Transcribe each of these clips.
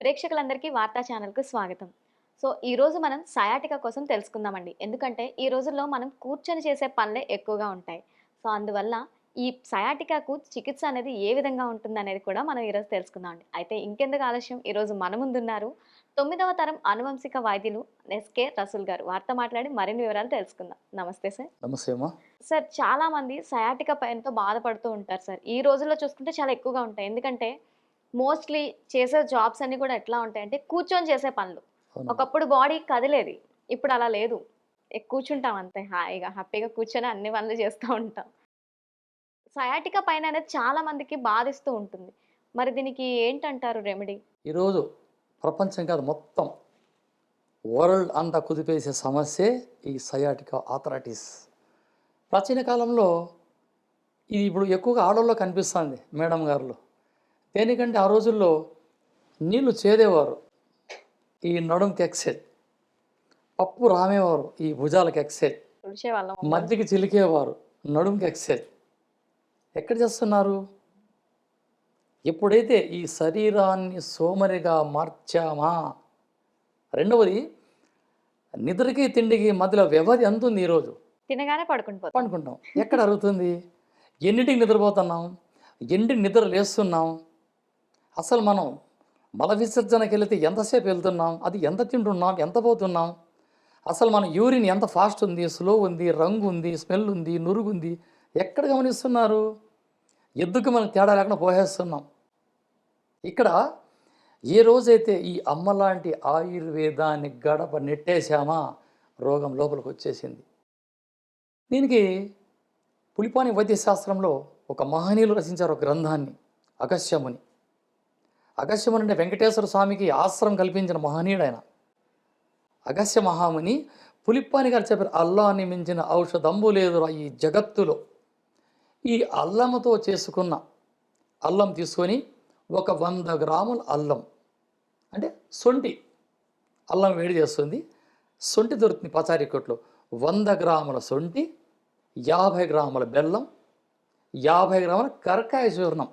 ప్రేక్షకులందరికీ వార్తా ఛానల్కు స్వాగతం. సో ఈ రోజు మనం సయాటిక కోసం తెలుసుకుందామండి. ఎందుకంటే ఈ రోజుల్లో మనం కూర్చొని చేసే పనులే ఎక్కువగా ఉంటాయి. సో అందువల్ల ఈ సయాటికాకు చికిత్స అనేది ఏ విధంగా ఉంటుంది అనేది కూడా మనం ఈరోజు తెలుసుకుందామండి. అయితే ఇంకెందుకు ఆలస్యం? ఈరోజు మన ముందున్నారు తొమ్మిదవ తరం అనువంశిక వైద్యులు ఎస్కే రసూల్ గారు. వారితో మాట్లాడి మరిన్ని వివరాలు తెలుసుకుందాం. నమస్తే సార్. నమస్తే సార్ చాలా మంది సయాటిక పెయిన్తో బాధపడుతూ ఉంటారు సార్. ఈ రోజుల్లో చూసుకుంటే చాలా ఎక్కువగా ఉంటాయి. ఎందుకంటే మోస్ట్లీ చేసే జాబ్స్ అన్ని కూడా ఎట్లా ఉంటాయంటే కూర్చొని చేసే పనులు. ఒకప్పుడు బాడీ కదిలేది. ఇప్పుడు అలా లేదు. కూర్చుంటాం అంతే హాయిగా హ్యాపీగా కూర్చొని అన్ని పనులు చేస్తూ ఉంటాం. సయాటిక పైన అనేది చాలా మందికి బాధిస్తూ ఉంటుంది. మరి దీనికి ఏంటంటారు రెమెడీ ఈరోజు ప్రపంచం కాదు మొత్తం వరల్డ్ అంతా కుదిపేసే సమస్యే ఈ సయాటికా ఆథరైటిస్ ప్రాచీన కాలంలో ఇది ఇప్పుడు ఎక్కువగా ఆడవాళ్ళలో కనిపిస్తుంది మేడం గారులు. దేనికంటే ఆ రోజుల్లో నీళ్ళు చేదేవారు. ఈ నడుంకి ఎక్సెట్ పప్పు రామేవారు ఈ భుజాలకు వాళ్ళం మధ్యకి చిలికేవారు నడుంకి ఎక్సైజ్ ఎక్కడ చేస్తున్నారు? ఎప్పుడైతే ఈ శరీరాన్ని సోమరిగా మార్చామా? రెండవది నిద్రకి తిండికి మధ్యలో వ్యవధి ఎంత ఉంది ఈరోజు తినగానే పడుకుని పోతాం. పండుకుంటాం. ఎక్కడ అరుగుతుంది? ఎన్నింటికి నిద్రపోతున్నాం? ఎన్నింటికి నిద్ర లేస్తున్నాం అసలు మనం మల విసర్జనకి వెళితే ఎంతసేపు వెళ్తున్నాం? అది ఎంత తింటున్నాం? ఎంత పోతున్నాం? అసలు మన యూరిన్ ఎంత ఫాస్ట్ ఉంది? స్లో ఉంది? రంగు ఉంది? స్మెల్ ఉంది? నురుగు ఉంది ఎక్కడ గమనిస్తున్నారు? ఎద్దుకు మనం తేడా లేకుండా పోసేస్తున్నాం ఇక్కడ ఏ రోజైతే ఈ అమ్మ లాంటి ఆయుర్వేదాన్ని గడప నెట్టేశామా రోగం లోపలికి వచ్చేసింది దీనికి పులిపాని వైద్యశాస్త్రంలో ఒక మహనీయులు రచించారు ఒక గ్రంథాన్ని అగస్యముని అగస్యముని వెంకటేశ్వర స్వామికి ఆశ్రమం కల్పించిన మహనీయుడు ఆయన అగస్య మహాముని పులిప్పాని గారు చెప్పారు అల్లాన్ని మించిన ఔషధంబు లేదురా ఈ జగత్తులో. ఈ అల్లముతో చేసుకున్న అల్లం తీసుకొని ఒక వంద గ్రాముల అల్లం అంటే సొంటి అల్లం వేడి చేస్తుంది. సొంటి దొరుకుతుంది పచారీ కొట్లో. వంద గ్రాముల సొంటి యాభై గ్రాముల బెల్లం యాభై గ్రాముల కరకాయ చూర్ణం.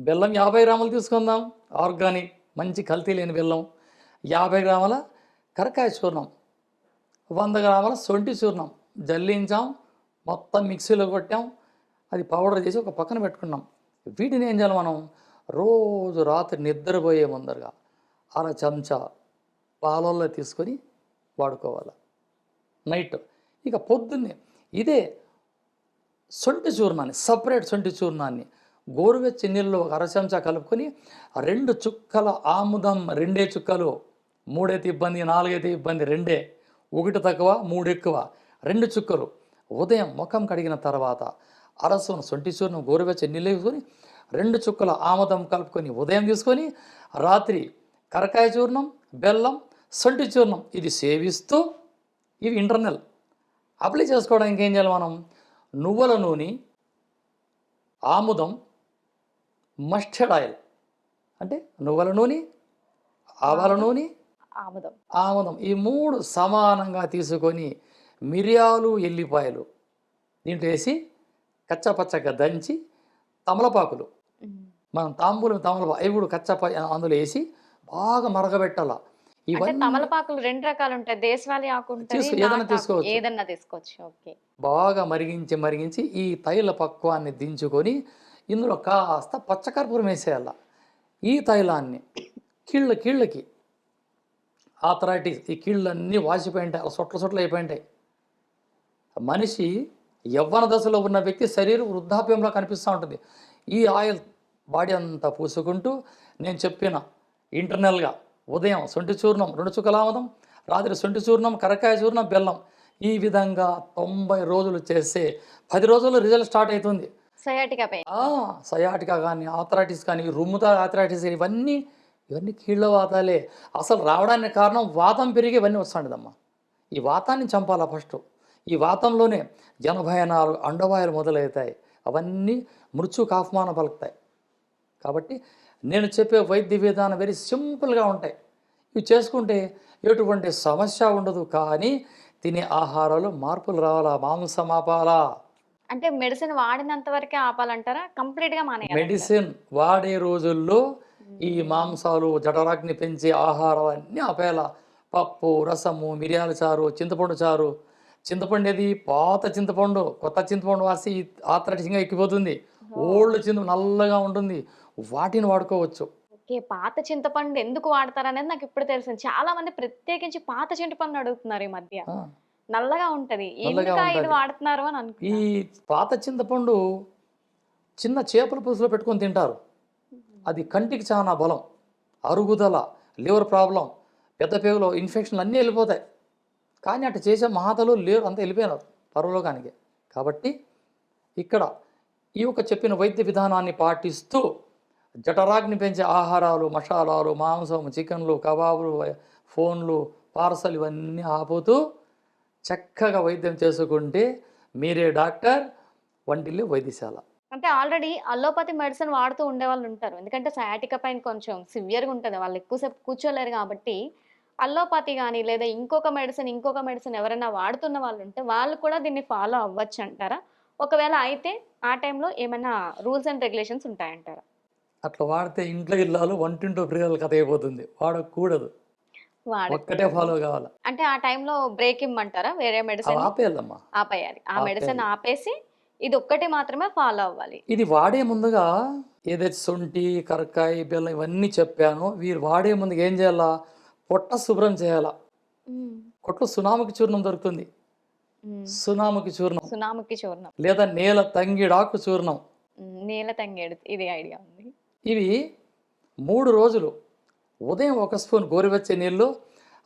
బెల్లం యాభై గ్రాములు తీసుకుందాం. ఆర్గానిక్ మంచి కల్తీ లేని బెల్లం. యాభై గ్రాముల కరకాయ చూర్ణం. వంద గ్రాముల సొంటి చూర్ణం. జల్లించాం. మొత్తం మిక్సీలో కొట్టాం. అది పౌడర్ చేసి ఒక పక్కన పెట్టుకున్నాం. వీటిని ఏం చేయాలి మనం? రోజు రాత్రి నిద్రపోయే ముందరగా అర చెంచా పాలల్లో తీసుకొని వాడుకోవాలి. నైట్. ఇక పొద్దున్నే ఇదే సొంటి చూర్ణాన్ని సపరేట్ సొంటి చూర్ణాన్ని గోరువెచ్చి నీళ్ళలో ఒక అరచెంచా కలుపుకొని రెండు చుక్కల ఆముదం రెండే చుక్కలు మూడైతే ఇబ్బంది నాలుగైతే ఇబ్బంది రెండే ఒకటి తక్కువ మూడు ఎక్కువ రెండు చుక్కలు. ఉదయం ముఖం కడిగిన తర్వాత అరసును సొంటి చూర్ణం నీళ్ళు వేసుకొని రెండు చుక్కల ఆముదం కలుపుకొని ఉదయం తీసుకొని రాత్రి కరకాయ చూర్ణం బెల్లం సొంటి చూర్ణం ఇది సేవిస్తూ ఇవి ఇంటర్నల్. అప్లై చేసుకోవడానికి ఏం చేయాలి మనం? నువ్వుల నూనె ఆముదం మస్టర్డ్ ఆయిల్. అంటే నువ్వుల నూనె ఆవాల నూనె ఆముదం. ఆముదం. ఈ మూడు సమానంగా తీసుకొని మిరియాలు ఎల్లిపాయలు దీంట్లో వేసి కచ్చపచ్చగా దంచి తమలపాకులు. మనం తాంబూలం తమలపా అవి కూడా కచ్చప అందులో వేసి బాగా మరగబెట్టాల. ఇవన్నీ తమలపాకులు రెండు రకాలు ఉంటాయి దేశవాళీ ఆకు ఏదైనా. తీసుకోవచ్చు. ఏదన్నా తీసుకోవచ్చు. ఓకే. బాగా మరిగించి మరిగించి ఈ తైల పక్వాన్ని దించుకొని ఇందులో కాస్త పచ్చకర్పూరం వేసేయాల. ఈ తైలాన్ని కీళ్ళ కీళ్ళకి ఆథరైటిస్ ఈ కీళ్ళన్నీ వాసిపోయి ఉంటాయి అలా సొట్ల సొట్లు అయిపోయి ఉంటాయి. మనిషి యవ్వన దశలో ఉన్న వ్యక్తి శరీరం వృద్ధాప్యంలో కనిపిస్తూ ఉంటుంది. ఈ ఆయిల్ బాడీ అంతా పూసుకుంటూ నేను చెప్పిన ఇంటర్నల్గా ఉదయం సొంటి చూర్ణం రెండు చుక్కలామదం రాత్రి సొంటి చూర్ణం కరకాయ చూర్ణం బెల్లం ఈ విధంగా తొంభై రోజులు చేస్తే పది రోజుల్లో రిజల్ట్ స్టార్ట్ అవుతుంది. Sciatica pain. సయాటికా కానీ ఆథరైటిస్ కానీ రుమ్ముతా ఆథరైటిస్ ఇవన్నీ ఇవన్నీ కీళ్ళ వాతాలే. అసలు రావడానికి కారణం వాతం పెరిగి ఇవన్నీ వస్తుండదమ్మా. ఈ వాతాన్ని చంపాలా ఫస్ట్. ఈ వాతంలోనే జనభయనాలు అండవాయులు మొదలవుతాయి. అవన్నీ మృత్యు కాఫమానం పలుకుతాయి. కాబట్టి నేను చెప్పే వైద్య విధానం వెరీ సింపుల్గా ఉంటాయి. ఇవి చేసుకుంటే ఎటువంటి సమస్య ఉండదు. కానీ తినే ఆహారాలు మార్పులు రావాలా మాంసం ఆపాలా. అంటే మెడిసిన్ వాడినంత వరకే ఆపాలంటారా? కంప్లీట్గా మానేయాలి మెడిసిన్ వాడే రోజుల్లో ఈ మాంసాలు జఠరాగ్ని పెంచే ఆహారం అన్నీ ఆపేలా పప్పు రసము మిరియాల చారు చింతపండు చారు. చింతపండు ఏది? పాత చింతపండు కొత్త చింతపండు వాసి ఆత్రటిగా ఎక్కిపోతుంది. ఓల్డ్ చింత నల్లగా ఉంటుంది. వాటిని వాడుకోవచ్చు. ఓకే పాత చింతపండు ఎందుకు వాడతారు అనేది నాకు ఇప్పుడు తెలిసింది చాలా మంది ప్రత్యేకించి పాత చింతపండు అడుగుతున్నారు ఈ మధ్య. నల్లగా ఉంటది. ఇది. వాడుతున్నారు అని ఈ అనుకున్నా పాత చింతపండు చిన్న చేపల పులుసులో పెట్టుకొని తింటారు. అది కంటికి చాలా బలం అరుగుదల లివర్ ప్రాబ్లం పెద్ద పేగులో ఇన్ఫెక్షన్లు అన్నీ వెళ్ళిపోతాయి. కానీ అటు చేసే మహాతలు లేరు అంతా వెళ్ళిపోయినారు పరలోకానికి. కాబట్టి ఇక్కడ ఈ యొక్క చెప్పిన వైద్య విధానాన్ని పాటిస్తూ జఠరాగ్ని పెంచే ఆహారాలు మసాలాలు మాంసం చికెన్లు కబాబులు ఫోన్లు పార్సల్ ఇవన్నీ ఆపుతూ చక్కగా వైద్యం చేసుకుంటే మీరే డాక్టర్ వంటిల్లు వైద్యశాల. అంటే ఆల్రెడీ అల్లోపతి మెడిసిన్ వాడుతూ ఉండే వాళ్ళు ఉంటారు. ఎందుకంటే సయాటిక పైన కొంచెం సివియర్గా ఉంటుంది. వాళ్ళు ఎక్కువసేపు కూర్చోలేరు కాబట్టి అల్లోపతి కానీ లేదా ఇంకొక మెడిసిన్ ఇంకొక మెడిసిన్ ఎవరైనా వాడుతున్న వాళ్ళు ఉంటే వాళ్ళు కూడా దీన్ని ఫాలో అవ్వచ్చు అంటారా? ఒకవేళ అయితే ఆ టైంలో ఏమైనా రూల్స్ అండ్ రెగ్యులేషన్స్ ఉంటాయంటారా? అట్లా వాడితే ఇంట్లో ఇల్లాలు వంటింటో ప్రియుల కథ అయిపోతుంది. వాడకూడదు. వాడ ఒక్కటే ఫాలో కావాలి? అంటే ఆ టైంలో బ్రేక్ ఇమ్మంటారా? వేరే మెడిసిన్ ఆపేయాలమ్మా. ఆపేయాలి. ఆ. మెడిసిన్ ఆపేసి ఇది ఒక్కటి మాత్రమే ఫాలో అవ్వాలి. ఇది వాడే ముందుగా ఏదైతే శొంఠి కరక్కాయ బెల్లం ఇవన్నీ చెప్పానో వీరు వాడే ముందుగా ఏం చేయాలా? పొట్ట శుభ్రం చేయాలా? కొట్లో సునామకి చూర్ణం దొరుకుతుంది. సునామకి చూర్ణం. సునాముకి చూర్ణం. లేదా నేల తంగిడాకు చూర్ణం. నీల తంగేడు ఇది ఐడియా ఉంది. ఇవి మూడు రోజులు ఉదయం ఒక స్పూన్ గోరువెచ్చని నీళ్ళు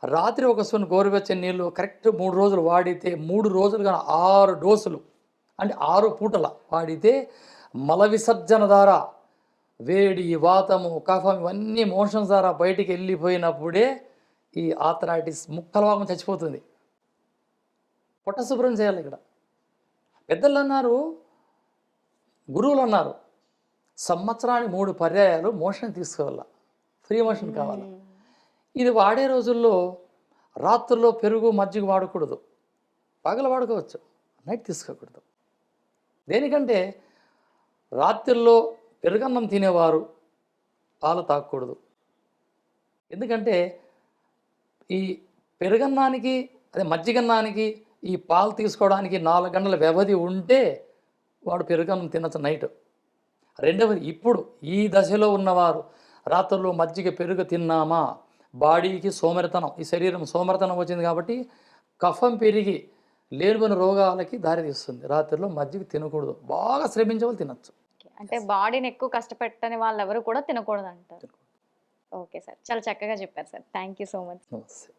రాత్రి ఒక స్పూన్ గోరువెచ్చని నీళ్ళు కరెక్ట్ మూడు రోజులు వాడితే మూడు రోజులు కానీ ఆరు డోసులు అంటే ఆరు పూటల వాడితే మల విసర్జన ద్వారా వేడి వాతము కఫం ఇవన్నీ మోషన్స్ ద్వారా బయటికి వెళ్ళిపోయినప్పుడే ఈ ఆథరైటిస్ ముక్కల భాగం చచ్చిపోతుంది. పొట్ట శుభ్రం చేయాలి ఇక్కడ. పెద్దలు అన్నారు గురువులు అన్నారు సంవత్సరానికి మూడు పర్యాయాలు మోషన్ తీసుకోవాలి? ఫ్రీ మోషన్ కావాలి. ఇది వాడే రోజుల్లో రాత్రుల్లో పెరుగు మజ్జిగ వాడకూడదు. పగలు వాడుకోవచ్చు. నైట్ తీసుకోకూడదు. దేనికంటే రాత్రుల్లో పెరుగన్నం తినేవారు పాలు తాగకూడదు. ఎందుకంటే ఈ పెరుగన్నానికి అదే మజ్జిగన్నానికి ఈ పాలు తీసుకోవడానికి నాలుగు గంటల వ్యవధి ఉంటే వాడు పెరుగన్నం తినచ్చు నైట్. రెండవది ఇప్పుడు ఈ దశలో ఉన్నవారు రాత్రుల్లో మజ్జిగ పెరుగు తిన్నామా? బాడీకి సోమరితనం ఈ శరీరం సోమరితనం వచ్చింది కాబట్టి కఫం పెరిగి లేనిపోయిన రోగాలకి దారితీస్తుంది. రాత్రిలో మజ్జిగ తినకూడదు. బాగా శ్రమించే వాళ్ళు తినచ్చు. అంటే బాడీని ఎక్కువ కష్టపెట్టని వాళ్ళు ఎవరు కూడా తినకూడదు. అంటారు ఓకే సార్. చాలా చక్కగా చెప్పారు sir. Thank you so much. నమస్తే.